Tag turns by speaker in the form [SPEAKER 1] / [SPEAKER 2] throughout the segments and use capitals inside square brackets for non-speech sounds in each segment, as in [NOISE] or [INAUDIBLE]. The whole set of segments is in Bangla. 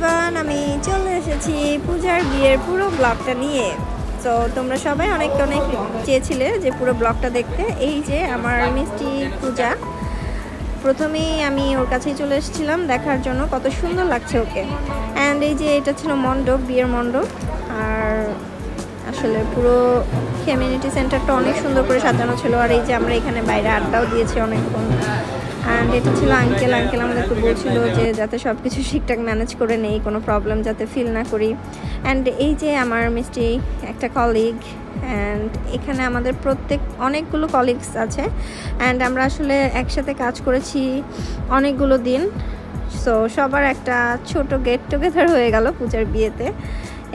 [SPEAKER 1] এভরিওয়ান আমি চলে এসেছি পূজার বিয়ের পুরো ব্লগটা নিয়ে। তো তোমরা সবাই অনেক অনেক চেয়েছিলে যে পুরো ব্লগটা দেখতে। এই যে আমার মিষ্টি পূজা। প্রথমেই আমি ওর কাছেই চলে এসেছিলাম দেখার জন্য, কত সুন্দর লাগছে ওকে। অ্যান্ড এই যে এটা ছিল মণ্ডপ, বিয়ের মণ্ডপ। আর আসলে পুরো কমিউনিটি সেন্টারটা অনেক সুন্দর করে সাজানো ছিল। আর এই যে আমরা এখানে বাইরে আড্ডাও দিয়েছি অনেকক্ষণ। এটা ছিল আঙ্কেল আঙ্কেল আমাদেরকে বলছিল যে যাতে সব কিছু ঠিকঠাক ম্যানেজ করে নেই, কোনো প্রবলেম যাতে ফিল না করি। অ্যান্ড এই যে আমার মিষ্টি, একটা কলিগ অ্যান্ড এখানে আমাদের প্রত্যেক, অনেকগুলো কলিগস আছে। অ্যান্ড আমরা আসলে একসাথে কাজ করেছি অনেকগুলো দিন। সো সবার একটা ছোট গেট টুগেদার হয়ে গেল পূজার বিয়েতে।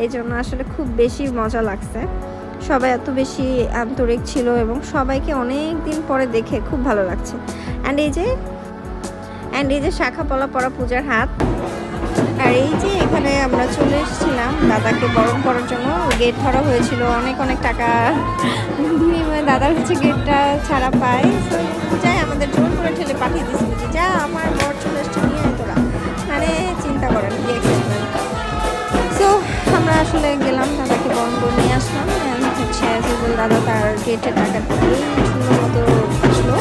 [SPEAKER 1] এই জন্য আসলে খুব বেশি মজা লাগছে। সবাই এত বেশি আন্তরিক ছিল এবং সবাইকে অনেক দিন পরে দেখে খুব ভালো লাগছে। অ্যান্ড এই যে অ্যান্ড এই যে শাখা পলা পরা পূজার হাত। আর এই যে এখানে আমরা চলে এসেছিলাম দাদাকে বরণ করার জন্য। গেট ধরা হয়েছিল, অনেক অনেক টাকা বিনিময়ে দাদার হচ্ছে গেটটা ছাড়া পায়। তো যাই, আমাদের জোর করে ঠেলে পাঠিয়ে দিয়েছিল যে, যা, আমার বর চলে এসছে, নিয়ে তোরা। মানে চিন্তা করেন সো আমরা আসলে গেলাম, দাদাকে বরণ করে নিয়ে আসলাম। হচ্ছে দাদা তার গেটের টাকা দিয়েই সুন্দর মতো আসলো।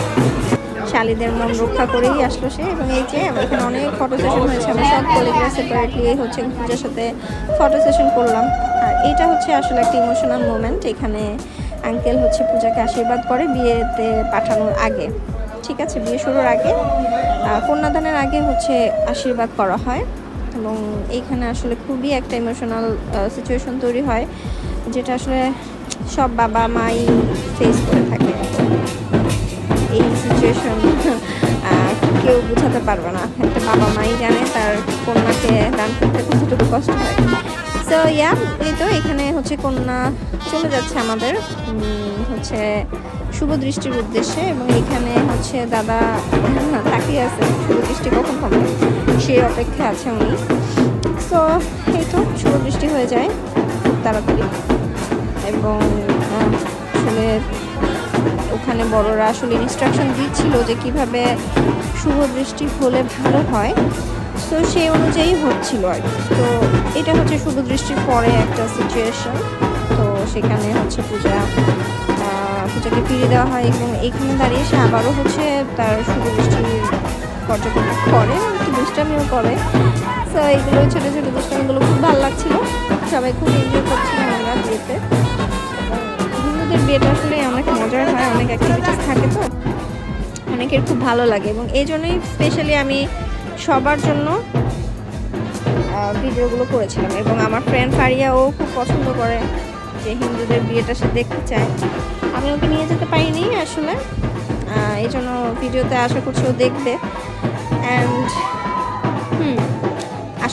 [SPEAKER 1] শালিদের মন রক্ষা করেই আসলো সে এবং এই যে এখানে অনেক ফটো সেশন হয়েছে আমরা সব কলেজরা সেপারেটলি হচ্ছে পূজার সাথে ফটো সেশন করলাম। আর এটা হচ্ছে আসলে একটা ইমোশনাল মোমেন্ট এখানে আঙ্কেল হচ্ছে পূজাকে আশীর্বাদ করে বিয়েতে পাঠানোর আগে। ঠিক আছে, বিয়ে শুরুর আগে। কন্যাদানের আগে হচ্ছে আশীর্বাদ করা হয় এবং এইখানে আসলে খুবই একটা ইমোশনাল সিচুয়েশন তৈরি হয়, যেটা আসলে সব বাবা মাই ফেস করে থাকে। সিচুয়েশন [LAUGHS] কেউ বোঝাতে পারবে না। একটা বাবা মাই জানে তার কন্যাকে দান করতে কতটুকু কষ্ট হয়। সো ইয়া এই তো এখানে হচ্ছে কন্যা চলে যাচ্ছে আমাদের হচ্ছে শুভ দৃষ্টির উদ্দেশ্যে এবং এখানে হচ্ছে দাদা [LAUGHS] তাকিয়ে আছে, শুভ দৃষ্টি কখন হবে সেই অপেক্ষা আছে উনি। সো এই তো শুভ দৃষ্টি হয়ে যায় খুব তাড়াতাড়ি। এবং আসলে ওখানে বড়রা আসলে ইনস্ট্রাকশন দিচ্ছিল যে কীভাবে শুভ দৃষ্টি হলে ভালো হয়। তো সেই অনুযায়ী হচ্ছিল আর তো এটা হচ্ছে শুভ দৃষ্টির পরে একটা সিচুয়েশন তো সেখানে হচ্ছে পূজা পূজাকে ফিরিয়ে দেওয়া হয় এবং এখানে দাঁড়িয়ে সে আবারও হচ্ছে তার শুভ দৃষ্টির পর্যবেক্ষণ করে একটু দুষ্টামিও করে। তো এইগুলো ছোটো ছোটো দুষ্টামিগুলো খুব ভালো লাগছিল। সবাই খুব এনজয় করছিলাম আমরা বিয়েতে হিন্দুদের বিয়েটা আসলে অনেক মজার হয়, অনেক অ্যাক্টিভিটিস থাকে তো। অনেকের খুব ভালো লাগে এবং এই জন্যই স্পেশালি আমি সবার জন্য ভিডিওগুলো করেছিলাম এবং আমার ফ্রেন্ড ফারিয়াও খুব পছন্দ করে যে হিন্দুদের বিয়েটা সে দেখতে চায়। আমি ওকে নিয়ে যেতে পারিনি আসলে এই জন্য ভিডিওতে আশা করছি ও দেখবে। অ্যান্ড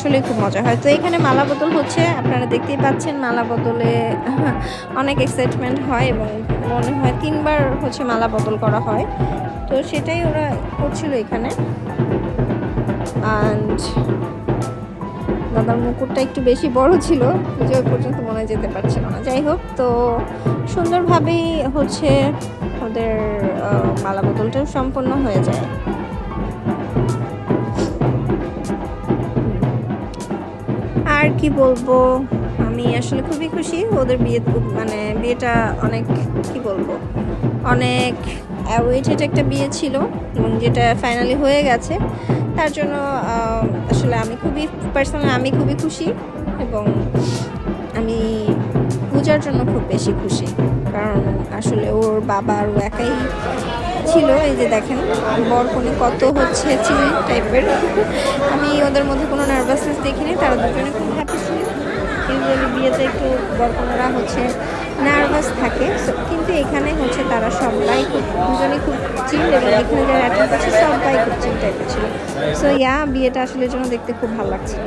[SPEAKER 1] আসলে খুব মজা হয়। তো এখানে মালা বদল হচ্ছে, আপনারা দেখতেই পাচ্ছেন মালা বদলে [LAUGHS] অনেক এক্সাইটমেন্ট হয় এবং মনে হয় তিনবার হচ্ছে মালা বদল করা হয়। তো সেটাই ওরা করছিল এখানে। অ্যান্ড দাদার মুকুটটা একটু বেশি বড় ছিল, যে পর্যন্ত মনে যেতে পারছিল না। যাই হোক, তো সুন্দরভাবেই হচ্ছে ওদের মালা বদলটাও সম্পন্ন হয়ে যায়। আর কি বলব? আমি আসলে খুবই খুশি ওদের বিয়ে মানে বিয়েটা অনেক, কি বলব? অনেক অ্যাওয়েটেড একটা বিয়ে ছিল এবং যেটা ফাইনালি হয়ে গেছে। তার জন্য আসলে আমি খুবই পার্সোনালি আমি খুবই খুশি এবং আমি পূজার জন্য খুব বেশি খুশি। কারণ আসলে ওর বাবা আর ও একাই ছিল, এই যে দেখেন বরকনে কত হচ্ছে চিল টাইপের আমি ওদের মধ্যে কোনো নার্ভাসনেস দেখিনি, তারা দুজনে খুব হ্যাপি ছিল। ইউজুয়ালি বিয়েতে একটু বরকনেরা হচ্ছে নার্ভাস থাকে। কিন্তু এখানে হচ্ছে তারা সবাই খুব দুজনেই খুব চিল এবং এখানে যারা অ্যাটেন্ড করছে সবাই খুব চিল টাইপের ছিল। সো ইয়া বিয়েটা আসলে জন্য দেখতে খুব ভালো লাগছিল।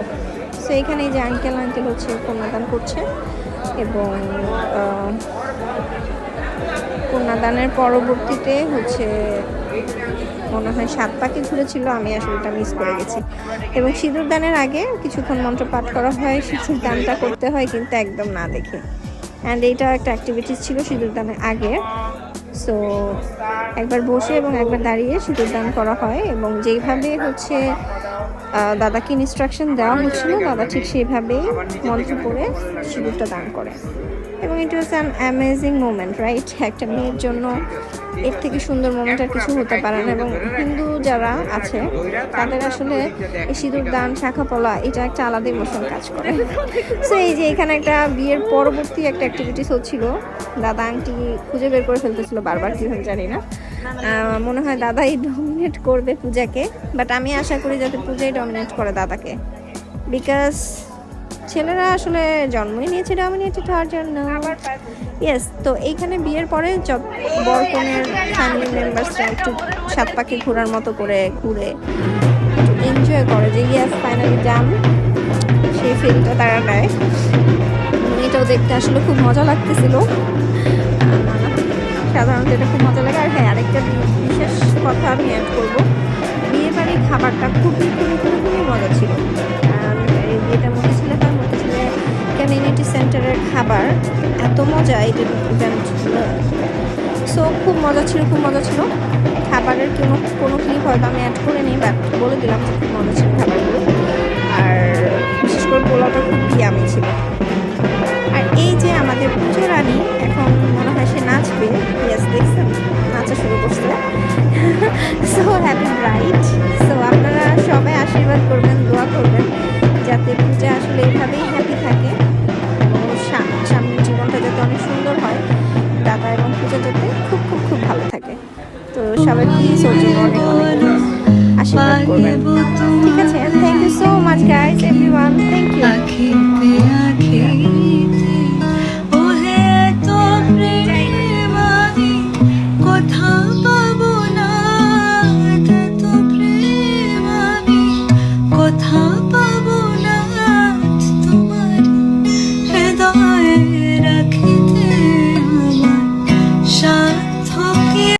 [SPEAKER 1] সো এখানে যে আঙ্কেল আঙ্কেল হচ্ছে কন্যাদান করছে এবং কন্যাদানের পরবর্তীতে হচ্ছে মনে হয় সাত পাখি ঘুরেছিল, আমি আসলে এটা মিস করে গেছি। এবং সিঁদুর দানের আগে কিছুক্ষণ মন্ত্র পাঠ করা হয়, সিঁদুর দানটা করতে হয় কিন্তু একদম না দেখে। অ্যান্ড এইটা একটা অ্যাক্টিভিটিস ছিল সিঁদুর দানের আগে। সো একবার বসে এবং একবার দাঁড়িয়ে সিঁদুর দান করা হয় এবং যেইভাবে হচ্ছে দাদাকে ইনস্ট্রাকশন দেওয়া হচ্ছিল দাদা ঠিক সেইভাবেই মন্ত্র পড়ে সিঁদুরটা দান করে। এবং it was an amazing moment right একটা মেয়ের জন্য এর থেকে সুন্দর মোমেন্ট আর কিছু হতে পারে না। এবং হিন্দু যারা আছে, তাদের আসলে এই সিঁদুর দান শাখা পলা এটা একটা আলাদা ইমোশন কাজ করে। সো এই যে এখানে একটা বিয়ের পরবর্তী একটা অ্যাক্টিভিটিস হচ্ছিল। দাদা আংটি খুঁজে বের করে ফেলতেছিল বারবার, কীভাবে জানি না। মনে হয় দাদাই ডমিনেট করবে পূজাকে বাট আমি আশা করি যাতে পূজাই ডমিনেট করে দাদাকে। বিকজ ছেলেরা আসলে জন্মই নিয়েছে ডমিনেটেড হওয়ার জন্য। ইয়েস তো এইখানে বিয়ের পরে যত বর কনের ফ্যামিলি মেম্বার্সরা একটু সাত পাখি ঘোরার মতো করে ঘুরে এনজয় করে যে ইয়াস ফাইনালি ডান সেই ফিলটা তারা নেয় এটাও দেখতে আসলে খুব মজা লাগতেছিল। সাধারণত এটা খুব মজা লাগে। আর হ্যাঁ আরেকটা বিশেষ কথা আমি অ্যাড করব। বিয়ে বাড়ির খাবারটা খুবই খুবই খুবই খুবই মজা ছিল। বিয়েটার মধ্যে ছিল, তার মধ্যে ছিল কমিউনিটি সেন্টারের খাবার। এত মজা যে সো খুব মজা ছিল, খুব মজা ছিল। খাবারের কোনো কোনো ক্লিপ হয়তো আমি অ্যাড করে নিই বাট বলে দিলাম খুব মজা ছিল খাবারগুলো। আর বিশেষ করে পোলাওটা খুব ইয়ামি ছিল। করবেন। ঠিক আছে thank you so much guys everyone thank you